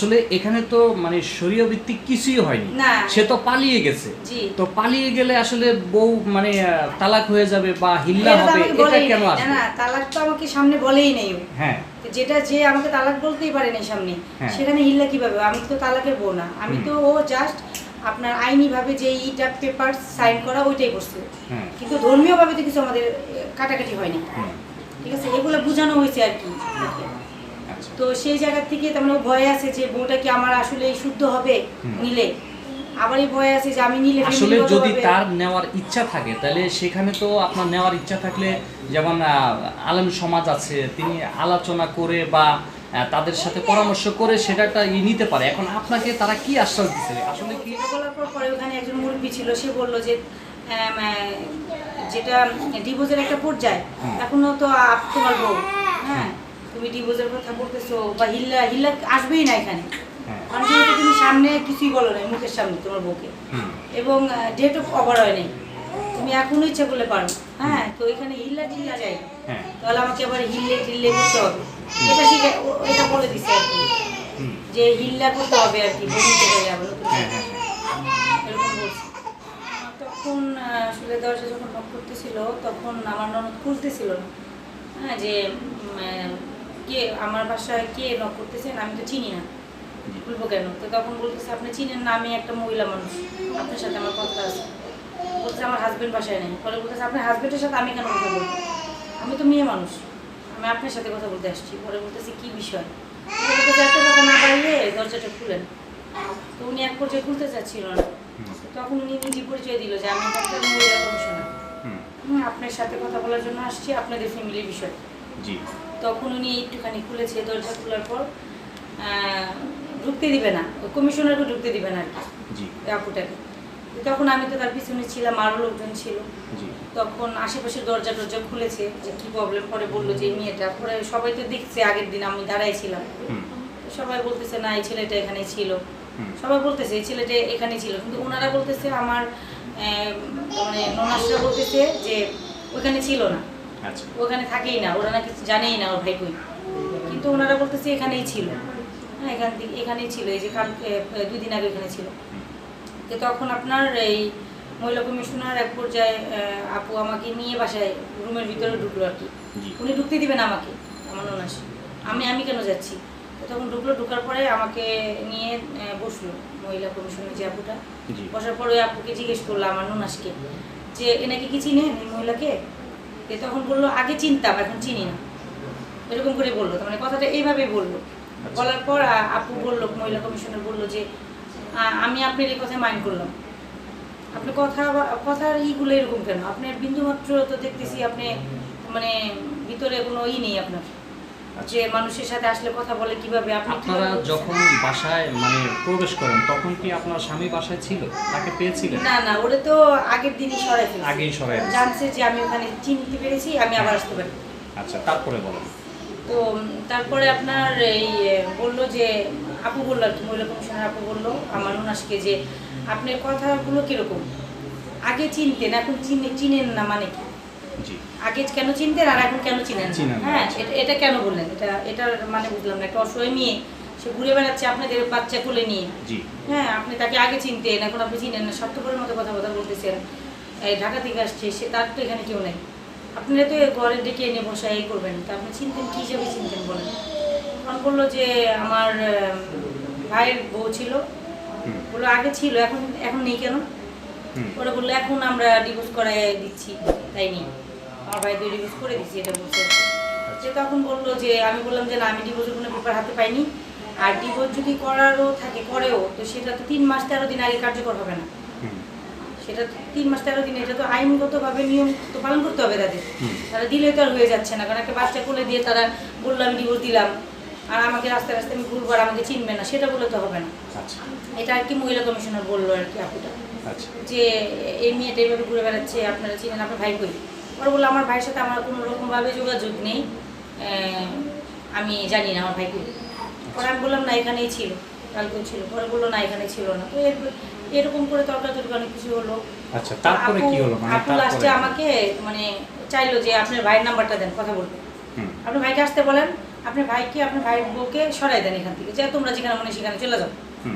আসলে এখানে তো মানে শরীয় ভিত্তিক কিছুই হয়নি। না। সে তো পালিয়ে গেছে। তো পালিয়ে গেলে আসলে বউ মানে তালাক হয়ে যাবে বা হিল্লা হবে এটা কেন। আসবে? না তালাক তো আমাকে সামনে বলেই নেই হ্যাঁ। যেটা যে আমাকে তালাক বলতেই পারে না সামনে হ্যাঁ। সেখানে হিল্লা কীভাবে? আমি তো তালাকের বউ না। আমি তো ও জাস্ট আপনার আইনি ভাবে যে ইটা পেপার সাইন করা ওইটাই করছে। হ্যাঁ। কিন্তু ধর্মীয় ভাবে তো কিছু আমাদের কাটাকাটি হয়নি। ঠিক আছে? এগুলো বোঝানো হয়েছে আর কি। আচ্ছা। তো সেই জায়গা থেকে তার মানে ভয় আছে যে বউটা কি আমার আসলে শুদ্ধ হবে। নিলে। আবার এই ভয় আছে যে আমি নিলে আসলে যদি তার নেওয়ার ইচ্ছা থাকে তাহলে সেখানে তো আপনার নেওয়ার ইচ্ছা থাকলে যেমন আলেম সমাজ আছে তিনি আলোচনা করে বা তাদের সাথে পরামর্শ করে সেটা একটা ই নিতে পারে। এখন আপনাকে তারা কি আশ্বাস দিচ্ছে আসলে কি বলার পর পরে ওখানে একজন মুরব্বী ছিল সে বলল যে যেটা ডিভোর্সের একটা পর্যায়ে। এখনও তো আপ তোমার বউ। হ্যাঁ। তুমি ডিভোর্সের কথা বলতেছো বা হিল্লা হিল্লা আসবেই না এখানে। হ্যাঁ। তুমি সামনে কিছুই বলো না মুখের সামনে তোমার বউকে। এবং ডেট অফ ওভার হয় নাই। তুমি এখনও ইচ্ছা করলে পারো। হ্যাঁ তো এখানে হিল্লা টিল্লা যায় হ্যাঁ। তাহলে আমাকে আবার হিল্লে টিল্লে করতে হবে। এটা শিখে এটা বলে দিছে আর কি। যে হিল্লা করতে হবে আর কি করে। হ্যাঁ এরকম বলছে। তখন আসলে দরজা যখন নক করতেছিল তখন আমার ননদ খুলতেছিল না। হ্যাঁ যে কে আমার বাসায় কে নক করতেছেন আমি তো চিনি না। খুলবো কেন? তো তখন বলতেছে আপনি চিনেন না আমি একটা মহিলা মানুষ। আপনার সাথে আমার কথা আছে। বলতেছে আমার হাজবেন্ড বাসায় নেই। পরে বলতেছে আপনার হাজবেন্ডের সাথে আমি কেন কথা বলব? আমি তো মেয়ে মানুষ। আমি আপনার সাথে কথা বলতে আসছি। পরে বলতেছি কী বিষয়? বলতেছে এত কথা না পারলে দরজাটা খুলেন। তো উনি এক পর্যায়ে খুলতে চাচ্ছিল না। তখন উনি নিজে পরিচয় দিল যে আমি একটা মহিলা কমিশনার। আপনার সাথে কথা বলার জন্য আসছি আপনাদের ফ্যামিলির বিষয়। জি। তখন উনি একটুখানি খুলেছে দরজা খোলার পর ঢুকতে দিবে না। ওই কমিশনারকে ঢুকতে দিবে না আর কি জি। আপুটাকে তখন আমি তো তার পিছনে ছিলাম আরও লোকজন ছিল। তখন আশেপাশে দরজা টরজা খুলেছে যে কি প্রবলেম পরে বলল যে এই মেয়েটা পরে সবাই তো দেখছে আগের দিন আমি দাঁড়াই ছিলাম। সবাই বলতেছে না এই ছেলেটা এখানেই ছিল। সবাই বলতেছে এই ছেলেটা এখানে ছিল। কিন্তু ওনারা বলতেছে আমার মানে ননাসরা বলতেছে যে ওখানে ছিল না। ওখানে থাকেই না ওরা নাকি জানেই না ওর ভাই কই কিন্তু ওনারা বলতেছে এখানেই ছিল। হ্যাঁ এখান থেকে এখানেই ছিল এই যে কালকে দুই দিন আগে এখানে ছিল। তো তখন আপনার এই মহিলা কমিশনার এক পর্যায়ে আপু আমাকে নিয়ে বাসায় রুমের ভিতরে ঢুকলো আর কি। উনি ঢুকতে দিবেন আমাকে আমার ননাস আমি আমি কেন যাচ্ছি? তখন ঢুকলো ঢুকার পরে আমাকে নিয়ে বসল মহিলা কমিশনের যে আপুটা। বসার পরে আপুকে জিজ্ঞেস করল আমার ননাসকে যে এনাকে কি চিনেন এই মহিলাকে? তো তখন বলল আগে চিনতাম এখন চিনি না। এরকম করে বলল তার মানে কথাটা এইভাবে বলল। আচ্ছা। বলার পর আপু বলল মহিলা কমিশনার বলল যে আমি আপনার এই কথায় মাইন্ড করলাম। আপনি কথা কথার ইগুলো এরকম কেন? আপনার বিন্দুমাত্র তো দেখতেছি আপনি মানে ভিতরে কোনো ই নেই আপনার। যে মানুষের সাথে আসলে কথা বলে কীভাবে আপনি আপনারা যখন বাসায় মানে প্রবেশ করেন তখন কি আপনার স্বামী বাসায় ছিল? তাকে পেয়েছিলেন? না না ওরে তো আগের দিনই সরাই ফেলছে। আগেই সরাই জানছে যে আমি ওখানে চিনতে পেরেছি আমি আবার আসতে পারি। আচ্ছা তারপরে বলেন। তো তারপরে আপনার এই বলল যে আপু বলল আর কি মহিলা কমিশনার আপু বলল আমার উনাসকে যে আপনার কথাগুলো কীরকম? আগে চিনতেন এখন চিনে চিনেন না মানে কি? আগে কেন চিনতেন আর এখন কেন চিনেন হ্যাঁ। এটা- কেন বললেন? এটা এটার মানে বুঝলাম না। একটা অসহায় মেয়ে সে ঘুরে বেড়াচ্ছে আপনাদের বাচ্চা কোলে নিয়ে। হ্যাঁ আপনি তাকে আগে চিনতেন এখন আপনি চিনেন না। স্বার্থপরের মতো কথা কথা বলতেছেন। এই ঢাকা থেকে আসছে সে তার তো এখানে কেউ নেই। আপনারা তো ঘরে ডেকে এনে বসায় এই করবেন। তা আপনি চিনতেন কী হিসাবে চিনতেন বলেন? তখন বলল যে আমার ভাইয়ের বউ ছিল। বলল আগে ছিল এখন এখন নেই কেন? ওরা বলল এখন আমরা ডিভোর্স করাই দিচ্ছি তাই নেই। আমার ভাই তো ডিভোর্স করে দিচ্ছি এটা বলছে। যে তখন বলল যে আমি বললাম যে না আমি ডিভোর্সের কোনো পেপার হাতে পাইনি। আর ডিভোর্স যদি করারও থাকে করেও তো সেটা তো তিন মাস তেরো দিন আগে কার্যকর হবে না। সেটা তিন মাস তেরো দিন এটা তো আইনগতভাবে নিয়ম তো পালন করতে হবে তাদের। তারা দিলে তো আর হয়ে যাচ্ছে না কারণ একটা বাচ্চা কোলে দিয়ে তারা বলল আমি ডিভোর্স দিলাম। আর আমাকে রাস্তায় রাস্তায় আমি ঘুরবো আর আমাকে চিনবে না সেটা বলে তো হবে না। আচ্ছা। এটা আর কি মহিলা কমিশনার বলল আর কি আপুটা। আচ্ছা। যে এই মেয়েটা এইভাবে ঘুরে বেড়াচ্ছে আপনারা চিনেন আপনার ভাই কই? ওরা বলল আমার ভাইয়ের সাথে আমার কোনো রকমভাবে যোগাযোগ নেই। আমি জানি না আমার ভাই কই পরে আমি বললাম না এখানেই ছিল। কালকেও ছিল। পরে বলল না এখানে ছিল না। তো এর- এরকম করে তর্কাতর্কি অনেক কিছু হলো। আচ্ছা তারপরে আপু- কি হলো? মানে আপু লাস্টে আমাকে মানে চাইলো যে আপনার ভাইয়ের নাম্বারটা দেন কথা বলব হুম। আপনার ভাইকে আসতে বলেন আপনার ভাইকে আপনার ভাইয়ের বউকে সরাই দেন এখান থেকে। যে তোমরা যেখানে মনে সেখানে চলে যাও।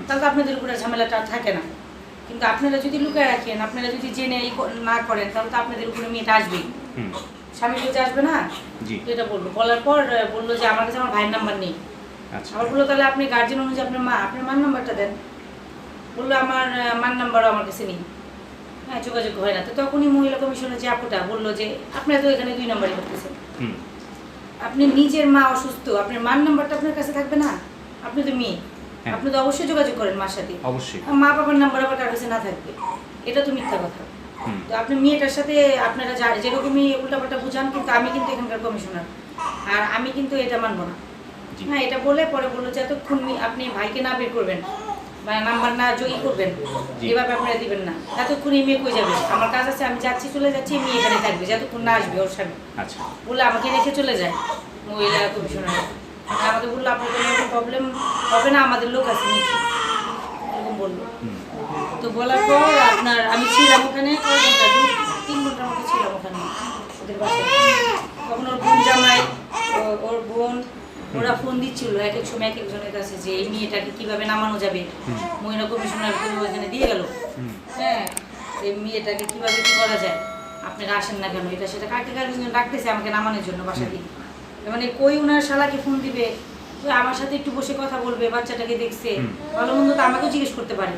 তাহলে তো আপনাদের উপরে ঝামেলাটা থাকে না। কিন্তু আপনারা যদি লুকায় রাখেন আপনারা যদি জেনে না করেন তাহলে তো আপনাদের উপরে মেয়েটা আসবেই। স্বামী বুঝে আসবে না? এটা বলল বলার পর বলল যে আমার কাছে আমার ভাইয়ের নাম্বার নেই। আচ্ছা। আবার বলল তাহলে আপনি গার্জেন অনুযায়ী আপনার মা আপনার মার নাম্বারটা দেন। বলল আমার মার নাম্বারও আমার কাছে নেই। হ্যাঁ যোগাযোগ হয় না। তো তখনই মহিলা কমিশনের যে আপুটা বলল যে আপনারা তো এখানে দুই নম্বরই করতেছেন। আপনি নিজের মা অসুস্থ আপনার মার নাম্বারটা আপনার কাছে থাকবে না? আপনি তো মেয়ে। আপনি তো অবশ্যই যোগাযোগ করেন মার সাথে। অবশ্যই। মা বাবার নাম্বার আবার কার কাছে না থাকবে এটা তো মিথ্যা কথা। তো আপনি মেয়েটার সাথে আপনারা যা যেরকমই উল্টাপাল্টা বুঝান কিন্তু আমি কিন্তু এখানকার কমিশনার। আর আমি কিন্তু এটা মানবো না। হ্যাঁ এটা বলে পরে বলল যে এতক্ষণ আপনি ভাইকে না বের করবেন বা নাম্বার না জয়ী করবেন। এভাবে আপনারা দিবেন না। এতক্ষণ এই মেয়ে কই যাবে? আমার কাজ আছে আমি যাচ্ছি চলে যাচ্ছি মেয়ে এখানে থাকবে যতক্ষণ না আসবে ওর স্বামী। আচ্ছা। বলে আমাকে রেখে চলে যায়। মহিলা কমিশনার। আমাকে বলল আপনার কোনো প্রবলেম হবে না? আমাদের লোক আছে নিচে। এরকম বলল। তো বলার পর আপনার আমি ছিলাম ওখানে কয় ঘণ্টা? দু তিন ঘণ্টার মতো ছিলাম ওখানে ওদের বাসায়। তখন ওর বোন জামাই ওর বোন ওরা ফোন দিচ্ছিল এক এক সময় এক একজনের কাছে যে এই মেয়েটাকে কীভাবে নামানো যাবে। মহিলা কমিশনার ওখানে দিয়ে গেল। হ্যাঁ এই মেয়েটাকে কীভাবে কি করা যায়? আপনারা আসেন না কেন? এটা সেটা কাকে কাকে ডাকতেছে? আমাকে নামানোর জন্য বাসা দিয়ে। মানে কই উনার শালাকে ফোন দিবে? তো আমার সাথে একটু বসে কথা বলবে বাচ্চাটাকে দেখছে। ভালো মন্দ তো আমাকেও জিজ্ঞেস করতে পারে।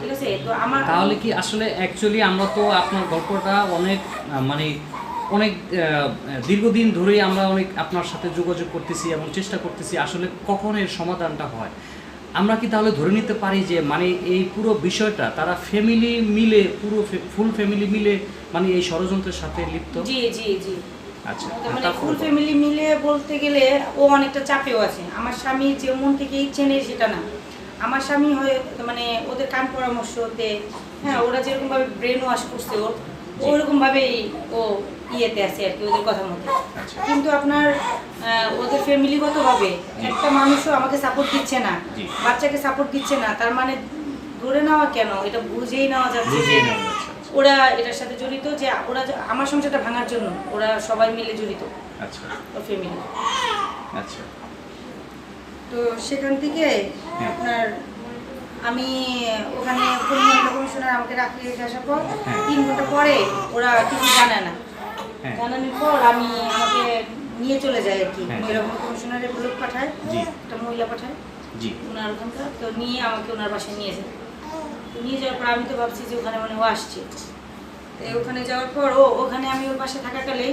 ঠিক আছে? তো আমার তাহলে কি আসলে অ্যাকচুয়ালি আমরা তো আপনার গল্পটা অনেক মানে অনেক দীর্ঘদিন ধরেই আমরা অনেক আপনার সাথে যোগাযোগ করতেছি এবং চেষ্টা করতেছি আসলে কখন এর সমাধানটা হয়। আমরা কি তাহলে ধরে নিতে পারি যে মানে এই পুরো বিষয়টা তারা ফ্যামিলি মিলে পুরো ফুল ফ্যামিলি মিলে মানে এই ষড়যন্ত্রের সাথে লিপ্ত? জি জি জি। আচ্ছা মানে ফুল ফ্যামিলি মিলে বলতে গেলে ও অনেকটা চাপেও আছে। আমার স্বামী যে মন থেকে ইচ্ছে নেই সেটা না। আমার স্বামী হয় মানে ওদের কান পরামর্শতে হ্যাঁ ওরা যেরকম ভাবে ব্রেন ওয়াশ করছে ও ওরকম ভাবেই ও ইয়েতে আছে আর কি ওদের কথা মতো আচ্ছা। কিন্তু আপনার ওদের ফ্যামিলিগতভাবে একটা মানুষও আমাকে সাপোর্ট দিচ্ছে না। বাচ্চাকে সাপোর্ট দিচ্ছে না। তার মানে ধরে নেওয়া কেন? এটা বুঝেই নেওয়া যাচ্ছে। ওরা এটার সাথে জড়িত যে ওরা আমার সংসারটা ভাঙার জন্য ওরা সবাই মিলে জড়িত। আচ্ছা। ফ্যামিলি আচ্ছা। তো সেখান থেকে হ্যাঁ। আপনার আমি ওখানে কমিশনার আমাকে রাখি রেখে আসার পর হ্যাঁ। তিন ঘণ্টা পরে ওরা কিছু জানায় না। হ্যাঁ। জানানোর পর আমি আমাকে নিয়ে চলে যাই আর কি। মহিলা কমিশনারের লোক পাঠায় একটা মহিলা পাঠায় জি। ওনার ওখানকার তো নিয়ে আমাকে ওনার বাসায় নিয়ে যায়। নিয়ে যাওয়ার পর আমি তো ভাবছি যে ওখানে মানে ও আসছে। তো ওখানে যাওয়ার পর ও ওখানে আমি ওর বাসায় থাকাকালে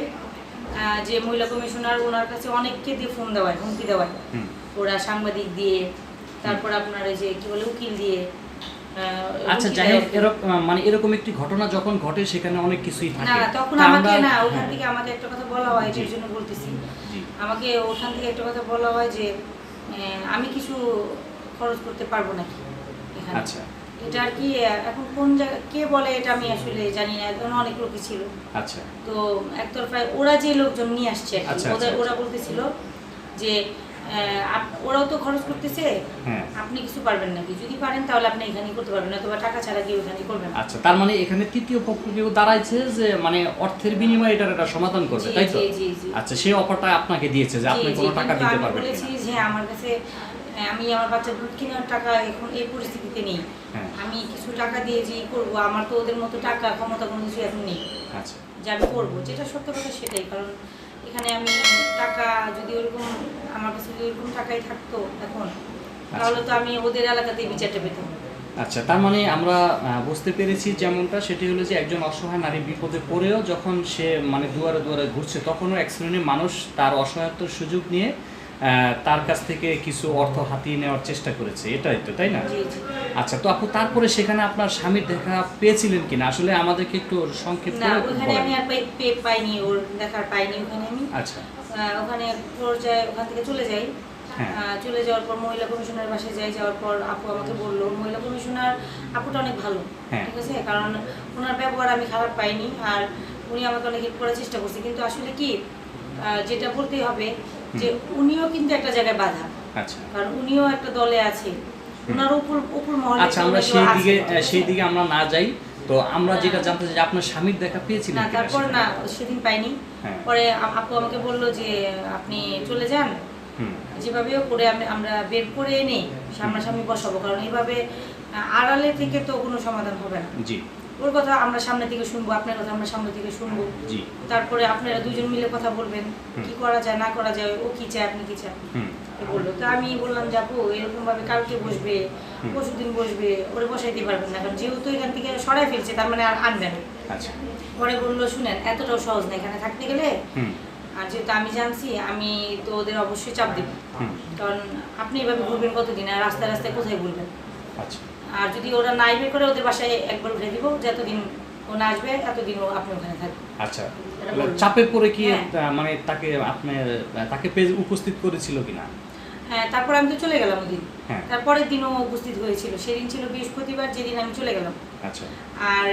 যে মহিলা কমিশনার ওনার কাছে অনেককে দিয়ে ফোন দেওয়ায় হুমকি দেওয়ায়। হুম। ওরা সাংবাদিক দিয়ে তারপর আপনার ওই যে কি বলে উকিল দিয়ে আচ্ছা যাই হোক এরকম মানে এরকম একটি ঘটনা যখন ঘটে সেখানে অনেক কিছুই থাকে। না তখন আমাকে না ওখান হ্যাঁ, থেকে আমাকে একটা কথা বলা হয়। এর জন্য বলতেছি। আমাকে ওখান থেকে একটা কথা বলা হয় যে আহ, আমি কিছু খরচ করতে পারব নাকি এখানে? আচ্ছা। এটা আর কি এখন কোন জায়গা কে বলে এটা আমি আসলে জানি না এখন অনেক লোকই ছিল। আচ্ছা। তো একতরফায় ওরা যে লোকজন নিয়ে আসছে কি, আচ্ছা, ওদের আচ্ছা, ওরা বলতেছিল যে ওরাও তো খরচ করতেছে। আপনি কিছু পারবেন নাকি? যদি পারেন তাহলে আপনি এখানেই করতে পারবেন অথবা টাকা ছাড়া কেউ এখানে করবেন আচ্ছা তার মানে এখানে তৃতীয় পক্ষ কেউ দাঁড়াইছে যে মানে অর্থের বিনিময়ে এটার একটা সমাধান করবে তাই তো। আচ্ছা সেই অফারটা আপনাকে দিয়েছে যে আপনি কোনো টাকা দিতে আমি পারবেন বলেছি যে আমার কাছে আমি আমার বাচ্চার দুধ কেনার টাকা এখন এই পরিস্থিতিতে নেই। হ্যাঁ। আমি কিছু টাকা দিয়ে যে করব আমার তো ওদের মতো টাকা ক্ষমতা কোনো কিছু এখন নেই। আচ্ছা। যে আমি করব যেটা সত্য কথা সেটাই কারণ এখানে আমি টাকা যদি ওরকম আমার কাছে যদি ওরকম টাকাই থাকতো এখন তাহলে তো আমি ওদের এলাকাতেই বিচারটা পেতাম। আচ্ছা তার মানে আমরা বুঝতে পেরেছি যেমনটা সেটি হলো যে একজন অসহায় নারী বিপদে পড়েও যখন সে মানে দুয়ারে দুয়ারে ঘুরছে তখনও এক শ্রেণির মানুষ তার অসহায়ত্বর সুযোগ নিয়ে তার কাছ থেকে কিছু অর্থ হাতিয়ে নেওয়ার চেষ্টা করেছে। এটাই তো তাই না? আচ্ছা তো আপু তারপরে সেখানে আপনার স্বামীর দেখা পেয়েছিলেন কিনা? আসলে আমাদেরকে একটু সংক্ষেপ না ওখানে আমি আর পাইনি ওর দেখার পাইনি ওখানে আমি। আচ্ছা। ওখানে পর্যায়ে ওখান থেকে চলে যাই। হ্যাঁ। চলে যাওয়ার পর মহিলা কমিশনার বাসায় যাই যাওয়ার পর আপু আমাকে বলল মহিলা কমিশনার আপুটা অনেক ভালো হ্যাঁ। ঠিক আছে? কারণ ওনার ব্যবহার আমি খারাপ পাইনি আর উনি আমাকে অনেক হেল্প করার চেষ্টা করছে। কিন্তু আসলে কি যেটা বলতেই হবে যে উনিও কিন্তু একটা জায়গায় বাধা। আচ্ছা। কারণ উনিও একটা দলে আছে। ওনার উপর উপর মহলে আচ্ছা আমরা সেই দিকে সেই দিকে আমরা না যাই। তো আমরা। যেটা জানতে চাই যে আপনার স্বামীর দেখা পেয়েছিলেন না তারপর না সেদিন পাইনি। হ্যাঁ। পরে আপু আমাকে বলল যে আপনি চলে যান। যেভাবেও করে আমি আমরা বের করে এনে সামনাসামনি বসাবো। কারণ এইভাবে আড়ালে থেকে তো কোনো সমাধান হবে না। জি। ওর কথা আমরা সামনে থেকে শুনব আপনার কথা আমরা সামনে থেকে শুনব। তারপরে আপনারা দুজন মিলে কথা বলবেন কি করা যায় না করা যায় ও কি চায় আপনি কি চান? বলল। তো আমি বললাম যাব এরকম ভাবে কালকে বসবে। পরশু দিন বসবে ওরে বসাইতে পারবেন না কারণ যেহেতু এখান থেকে সরাই ফেলছে তার মানে আর আনবে না। আচ্ছা। পরে বলল শুনেন এতটাও সহজ না এখানে থাকতে গেলে? আর যেহেতু আমি জানছি আমি তো ওদের অবশ্যই চাপ দেবো। কারণ আপনি এভাবে ঘুরবেন কতদিন আর রাস্তায় রাস্তায় কোথায় ঘুরবেন? আচ্ছা। আর যদি ওরা নাই বের করে ওদের বাসায় একবার উঠে দিব যতদিন ও না আসবে এতদিন ও আপনি ওখানে থাকবেন আচ্ছা। চাপে পড়ে কি হ্যাঁ। মানে তাকে আপনার তাকে পেজ উপস্থিত করেছিল কিনা? হ্যাঁ তারপর আমি তো চলে গেলাম ওদিন। হ্যাঁ। তারপরের দিনও উপস্থিত হয়েছিল। সেদিন ছিল বৃহস্পতিবার যেদিন আমি চলে গেলাম। আচ্ছা। আর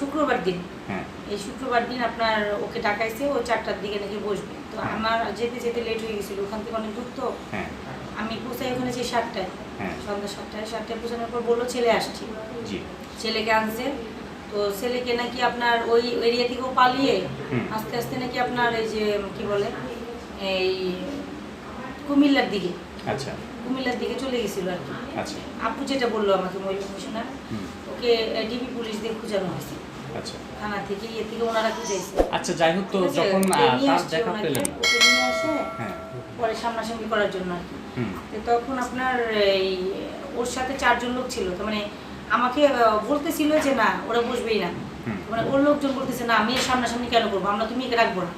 শুক্রবার দিন। হ্যাঁ। এই শুক্রবার দিন আপনার ওকে ডাকাইছে ও চারটার দিকে নাকি বসবে। তো। আমার যেতে যেতে লেট হয়ে গেছিল। ওখান থেকে অনেক দূর তো। আমি পৌঁছাই ওখানে যে সাতটায় হ্যাঁ। সন্ধ্যা সাতটায়। সাতটায় পৌঁছানোর পর বলল ছেলে আসছি। ছেলেকে আনছে। তো ছেলেকে নাকি আপনার ওই এরিয়া থেকেও পালিয়ে আস্তে আস্তে নাকি আপনার এই যে কি বলে এই কুমিল্লার দিকে আচ্ছা। কুমিল্লার দিকে চলে গেছিল আর কি। আচ্ছা। আপু যেটা বলল আমাকে মহিলা কমিশনার ওকে ডিবি পুলিশ দিয়ে খুঁজানো হয়েছে। আচ্ছা। থানা থেকে ইয়ে থেকে ওনারা খুঁজাইছে আচ্ছা যাই হোক তো যখন তার দেখা পেলেন। ওকে নিয়ে আসে। হ্যাঁ। পরে সামনাসামনি করার জন্য আর কি। তখন আপনার এই ওর সাথে চারজন লোক ছিল তো মানে আমাকে বলতেছিল যে না ওরা বসবেই না। মানে ওর লোকজন বলতেছে না আমি সামনাসামনি কেন করব? আমরা তুমি একে রাখব না।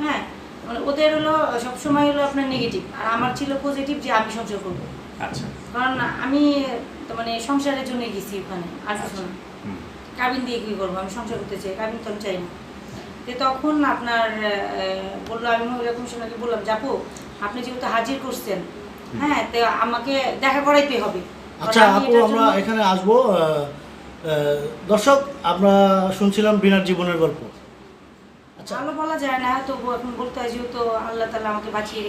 হ্যাঁ? মানে ওদের হলো সবসময় হলো আপনার নেগেটিভ আর আমার ছিল পজিটিভ যে আমি সংসার করব। আচ্ছা। কারণ আমি তো মানে সংসারের জন্য গেছি ওখানে আর কিছু না। কাবিন দিয়ে কি করব? আমি সংসার করতে চাই কাবিন তো আমি চাই না। তো তখন আপনার বলল আমি মহিলা কমিশনারকে বললাম যাব আপনি যেহেতু হাজির করছেন হ্যাঁ তো আমাকে দেখা করাইতে হবে। আচ্ছা আপু আমরা এখানে আসব দর্শক আমরা শুনছিলাম বিনার জীবনের গল্প। আচ্ছা। ভালো বলা যায় না তবু এখন বলতে হয় যেহেতু আল্লাহ তালা আমাকে বাঁচিয়ে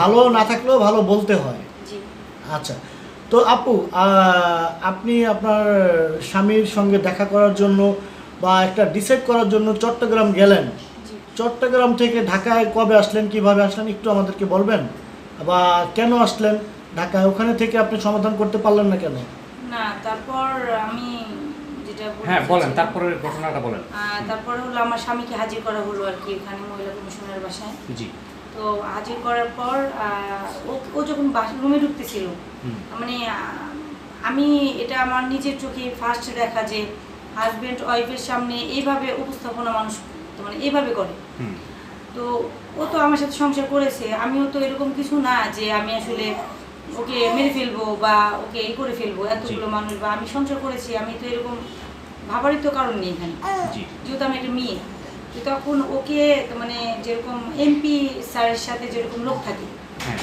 ভালো না থাকলেও ভালো বলতে হয়। জি। আচ্ছা তো আপু আপনি আপনার স্বামীর সঙ্গে দেখা করার জন্য বা একটা ডিসাইড করার জন্য চট্টগ্রাম গেলেন। চট্টগ্রাম থেকে ঢাকায় কবে আসলেন কীভাবে আসলেন একটু আমাদেরকে বলবেন? বা কেন আসলেন ঢাকায়? ওখানে থেকে আপনি সমাধান করতে পারলেন না কেন? না তারপর আমি যেটা হ্যাঁ বলেন তারপরের ঘটনাটা বলেন। তারপরে হলো আমার স্বামীকে হাজির করা হলো আর কি ওখানে মহিলা কমিশনের বাসায়। জি। তো হাজির করার পর আহ, ও ও যখন রুমে ঢুকতেছিল মানে আমি এটা আমার নিজের চোখে ফার্স্ট দেখা যে হাজব্যান্ড ওয়াইফের সামনে এইভাবে উপস্থাপনা মানুষ মানে এইভাবে করে। তো ও তো আমার সাথে সংসার করেছে আমিও তো এরকম কিছু না যে আমি আসলে ওকে মেরে ফেলব বা ওকে এই করে ফেলব এতগুলো মানুষ বা আমি সংসার করেছি আমি তো এরকম ভাবারই তো কারণ নেই এখানে। যেহেতু আমি একটা মেয়ে তো তখন ওকে মানে যেরকম এমপি স্যারের সাথে যেরকম লোক থাকে হ্যাঁ।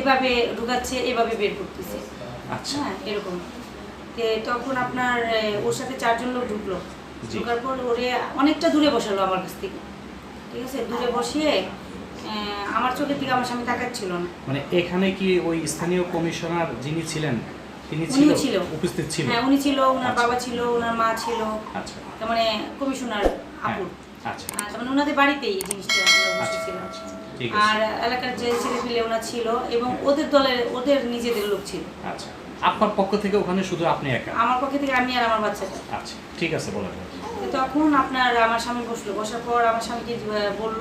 এভাবে ঢুকাচ্ছে এভাবে বের করতেছে। আচ্ছা। হ্যাঁ এরকম। তখন আপনার ওর সাথে চারজন লোক ঢুকলো। ঢুকার পর ওরে অনেকটা দূরে বসালো আমার কাছ থেকে। ঠিক আছে? দূরে বসিয়ে আমার চোখের দিকে আমার স্বামী তাকাচ্ছিল না। মানে এখানে কি ওই স্থানীয় কমিশনার যিনি ছিলেন তিনি ছিল? ছিল। উপস্থিত ছিল? হ্যাঁ উনি ছিল ওনার আচ্ছা। বাবা ছিল ওনার মা ছিল। আচ্ছা। তার মানে কমিশনার হ্যাঁ আপুর। আচ্ছা। তার মানে ওনাদের বাড়িতেই এই জিনিসটা আমরা আচ্ছা আচ্ছা আর এলাকার যে ছেলেপিলে ওনার ছিল এবং ওদের দলের ওদের নিজেদের লোক ছিল। আচ্ছা। আপনার পক্ষ থেকে ওখানে শুধু আপনি একা? আমার পক্ষে থেকে আমি আর আমার বাচ্চাটা আচ্ছা ঠিক আছে বলেন। তখন আপনার আমার স্বামী বসল। বসার পর আমার স্বামীকে বলল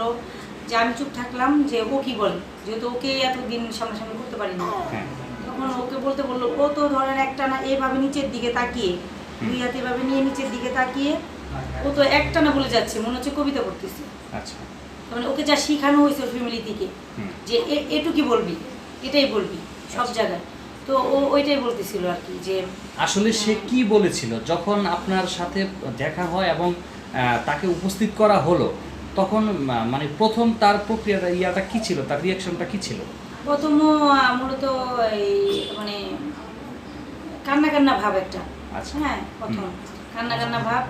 যে আমি চুপ থাকলাম যে ও কি বলে? যেহেতু ওকে এতদিন সামনাসামনি করতে পারিনি। হ্যাঁ। তখন ওকে বলতে বলল ও তো ধরেন একটা না এইভাবে নিচের দিকে তাকিয়ে দুই হাতে এভাবে নিয়ে নিচের দিকে তাকিয়ে ও তো একটা না বলে যাচ্ছে মনে হচ্ছে কবিতা পড়তেছে। আচ্ছা। মানে ওকে যা শেখানো হয়েছে ফ্যামিলি থেকে যে এটুকি বলবি এটাই বলবি সব আচ্ছা। জায়গায়। তো ও ওইটাই বলতেছিল আর কি যে আসলে সে কি বলেছিল? যখন আপনার সাথে দেখা হয় এবং তাকে উপস্থিত করা হলো তখন মানে প্রথম তার প্রক্রিয়াটা ইয়াটা কি ছিল? তার রিয়াকশনটা কি ছিল? প্রথম মূলত এই মানে কান্না কান্না ভাব একটা। আচ্ছা। হ্যাঁ প্রথম। কান্না কান্না ভাব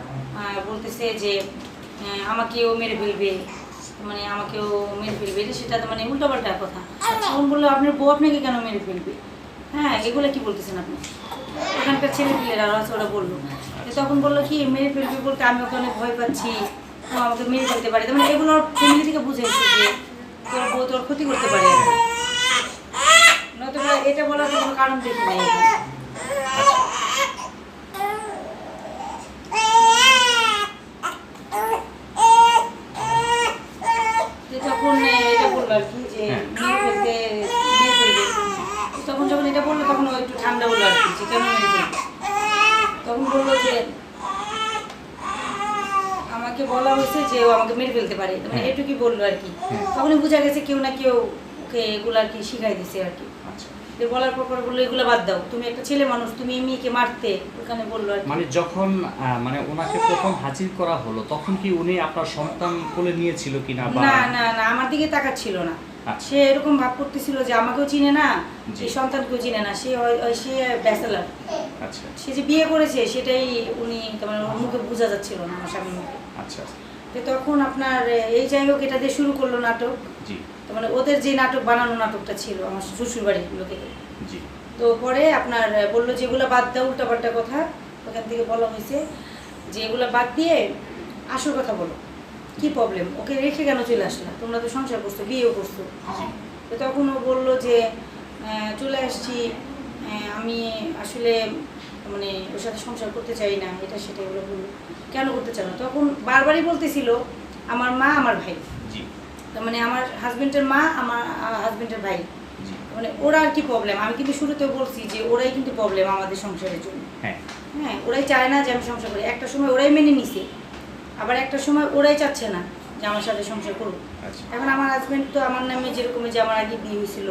বলতেছে যে আহ, আমাকেও মেরে ফেলবে। মানে আমাকেও মেরে ফেলবে। সেটা তো মানে উল্টোপাল্টা কথা। তখন বলল আপনার বউ আপনাকে কেন মেরে ফেলবে? হ্যাঁ এগুলো কি বলতেছেন আপনি? ওখানকার ছেলে পিলেরা আছে ওরা বলল। তখন বলল কি মেরে ফেলবে বলতে আমি ওকে অনেক ভয় পাচ্ছি। ও আমাকে মেরে ফেলতে পারে। তার মানে এগুলো ফ্যামিলি থেকে বুঝে এসেছে যে তোর বউ তোর ক্ষতি করতে পারে। এটা এটা বলার কোনো কারণ দেখি নাই। আচ্ছা। যে তখন এটা বলল আর কি যে হ্যাঁ। মেরে ফেলতে মেরে ফেলবে তখন যখন এটা বলল তখন ও একটু ঠান্ডা হলো আর কি তখন বলল যে আমাকে বলা হয়েছে যে ও আমাকে মেরে ফেলতে পারে। মানে হ্যাঁ। এটুকুই বলল আর কি। হ্যাঁ। তখনই বোঝা গেছে কেউ না কেউ ওকে এগুলো আর কি শিখাই দিছে আর কি। আচ্ছা। বলার পর পরে বলল এগুলো বাদ দাও তুমি একটা ছেলে মানুষ তুমি মেয়েকে মারতে। ওখানে বলল আর মানে যখন মানে ওনাকে প্রথম হাজির করা হলো তখন কি উনি আপনার সন্তান কোলে নিয়েছিল কিনা না না না আমার দিকে তাকাচ্ছিল না। সে এরকম ভাব করতেছিল যে আমাকেও চিনে না। এই সন্তানকেও চিনে না সে সে ব্যাচেলার। আচ্ছা। সে যে বিয়ে করেছে সেটাই উনি তোমার মুখে বোঝা যাচ্ছিল না আমার স্বামীর মুখে। আচ্ছা। তো তখন আপনার এই যাই হোক এটা দিয়ে শুরু করল নাটক। তো মানে ওদের যে নাটক বানানো নাটকটা ছিল আমার শ্বশুর বাড়ির লোকে তো পরে আপনার বলল যে এগুলো বাদ দাও উল্টাপাল্টা কথা। ওখান থেকে বলা হয়েছে যে এগুলো বাদ দিয়ে আসল কথা বলো। কি প্রবলেম ওকে রেখে কেন চলে আসলা? তোমরা তো সংসার করছ বিয়েও করছ। তো তখন ও বলল যে চলে আসছি। আমি আসলে মানে ওর সাথে সংসার করতে চাই না এটা সেটা এগুলো বলল। কেন করতে চাও না? তখন বারবারই বলতেছিল আমার মা আমার ভাই। তার মানে আমার হাজব্যান্ডের মা আমার হাজব্যান্ডের ভাই। মানে ওরা আর কি প্রবলেম আমি কিন্তু শুরুতে বলছি যে ওরাই কিন্তু প্রবলেম আমাদের সংসারের জন্য। হ্যাঁ। হ্যাঁ ওরাই চায় না যে আমি সংসার করি। একটা সময় ওরাই মেনে নিছে। আবার একটা সময় ওরাই চাচ্ছে না যে আমার সাথে সংসার করুক। আচ্ছা। এখন আমার হাজবেন্ড তো আমার নামে যেরকম যে আমার আগে বিয়ে হয়েছিল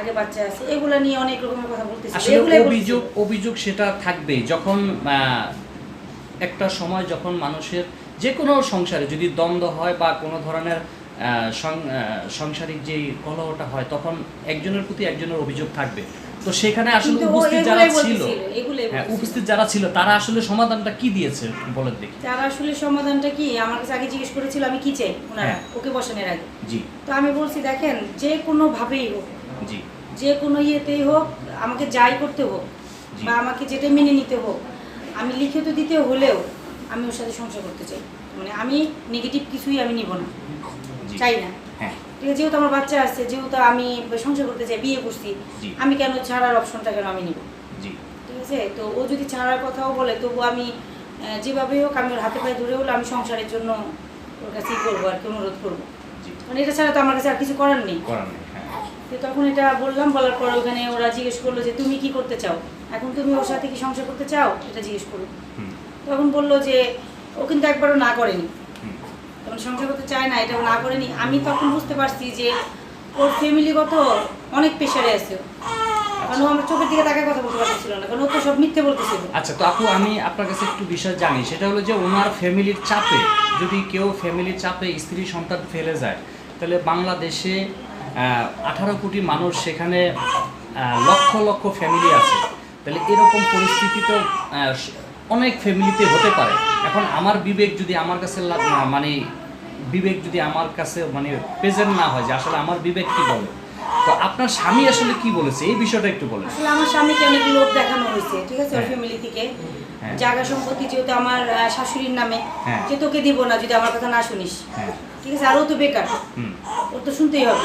আগে বাচ্চা আছে এগুলা নিয়ে অনেক রকমের কথা বলতেছে। আসলে অভিযোগ অভিযোগ সেটা থাকবেই যখন একটা সময় যখন মানুষের যে কোনো সংসারে যদি দ্বন্দ্ব হয় বা কোনো ধরনের সাংসারিক যে কলহটা হয় তখন একজনের প্রতি একজনের অভিযোগ থাকবে। তো সেখানে আসলে উপস্থিত যারা ছিল হ্যাঁ উপস্থিত যারা ছিল তারা আসলে সমাধানটা কি দিয়েছে বলেন দেখি। তারা আসলে সমাধানটা কি? আমার কাছে আগে জিজ্ঞেস করেছিল আমি কি চাই? ওনারা হ্যাঁ। ওকে বসানোর আগে। জি। তো আমি বলছি দেখেন যে কোনো ভাবেই হোক জি। যে কোনো ইয়েতেই হোক আমাকে যাই করতে হোক বা আমাকে যেটা মেনে নিতে হোক আমি লিখিত দিতে হলেও আমি ওর সাথে সংসার করতে চাই। মানে আমি নেগেটিভ কিছুই আমি নিব না। চাই না। হ্যাঁ। যেহেতু আমার বাচ্চা আছে যেহেতু আমি সংসার করতে চাই বিয়ে করছি আমি কেন ছাড়ার অপশনটা কেন আমি নিব? ঠিক আছে তো ও যদি ছাড়ার কথাও বলে তবু আমি যেভাবে হোক আমি ওর হাতে পায়ে ধরে হলে আমি সংসারের জন্য ওর কাছে ই করব আর কি অনুরোধ করব। মানে এটা ছাড়া তো আমার কাছে আর কিছু করার নেই হ্যাঁ। তো তখন এটা বললাম বলার পর ওখানে ওরা জিজ্ঞেস করল যে তুমি কি করতে চাও? এখন তুমি ওর সাথে কি সংসার করতে চাও? এটা জিজ্ঞেস করল। হুম। তখন বলল যে ও কিন্তু একবারও না করেনি। তখন সংসার করতে চায় না, এটা না করেনি আমি তখন বুঝতে পারছি যে ওর ফ্যামিলিগত অনেক প্রেশারে আছে। কারণ আমার চোখের দিকে তাকে কথা বলতে পারতেছিল না, কারণ ও তো সব মিথ্যে বলতেছিল। আচ্ছা তো আপু, আমি আপনার কাছে একটু বিষয় জানি। সেটা হলো যে ওনার ফ্যামিলির চাপে যদি কেউ ফ্যামিলির চাপে স্ত্রী সন্তান ফেলে যায়, তাহলে বাংলাদেশে আঠারো কোটি মানুষ সেখানে লক্ষ লক্ষ ফ্যামিলি আছে। তাহলে এরকম পরিস্থিতি তো অনেক ফ্যামিলিতে হতে পারে। এখন আমার বিবেক যদি আমার কাছে মানে বিবেক যদি আমার কাছে মানে প্রেজেন্ট না হয় যে আসলে আমার বিবেক কি বলে? তো আপনার স্বামী আসলে কি বলেছে? এই বিষয়টা একটু বলেন। আসলে আমার স্বামীকে অনেক লোভ দেখানো হয়েছে ঠিক আছে ওর হ্যাঁ। ফ্যামিলি থেকে। হ্যাঁ। জায়গা সম্পত্তি যেহেতু আমার শাশুড়ির নামে হ্যাঁ। যে তোকে দিব না যদি আমার কথা না শুনিস। হ্যাঁ। ঠিক আছে আরও তো বেকার। হুম। ওর তো শুনতেই হবে।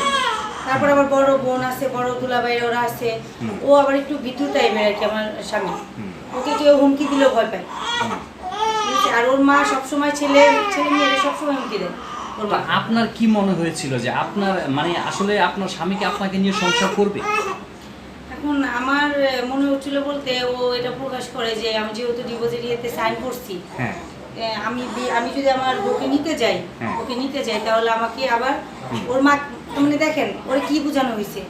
তারপর আবার বড় বোন আছে বড় দুলাভাই ওরা আছে। ও আবার একটু ভিতর টাইপের আর কি আমার স্বামী। ওকে কেউ হুমকি দিলেও ভয় পায়। আর ওর মা সবসময় ছেলে ছেলে মেয়েদের সবসময় হুমকি দেয়। আপনার কি মনে হয়েছিল যে আপনার মানে আসলে আপনার স্বামীকে আপনাকে নিয়ে সংসার করবে? এখন আমার মনে হচ্ছিল বলতে ও এটা প্রকাশ করে যে আমি যেহেতু ডিভোর্সের ইয়েতে সাইন করছি হ্যাঁ। আমি আমি যদি আমার বউকে নিতে যাই হ্যাঁ। ওকে নিতে যাই তাহলে আমাকে আবার ওর মা মানে দেখেন ওর কি বোঝানো হয়েছে?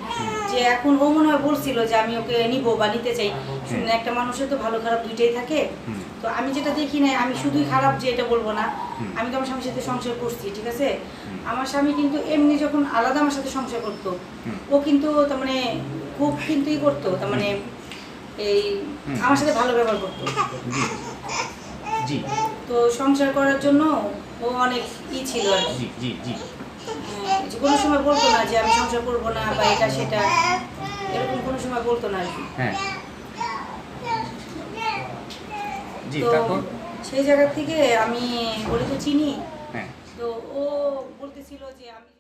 যে এখন ও মনে হয় বলছিল যে আমি ওকে নিব বা নিতে চাই। একটা মানুষের তো ভালো খারাপ দুইটাই থাকে। তো আমি যেটা দেখি না আমি শুধুই খারাপ যে এটা বলব না। আমি তো আমার স্বামীর সাথে সংসার করছি ঠিক আছে? আমার স্বামী কিন্তু এমনি যখন আলাদা আমার সাথে সংসার করতো ও কিন্তু তার মানে খুব কিন্তু ই করতো তার মানে এই আমার সাথে ভালো ব্যবহার করতো। জি। তো সংসার করার জন্য ও অনেক ই ছিল আর কি। জি জি। কোনো সময় বলতো না যে আমি সংসার করব না বা এটা সেটা। এরকম কোনো সময় বলতো না আর কি। হ্যাঁ। জি তো তারপর? সেই জায়গা থেকে আমি ওরে তো চিনি। হ্যাঁ। তো ও বলতেছিল যে আমি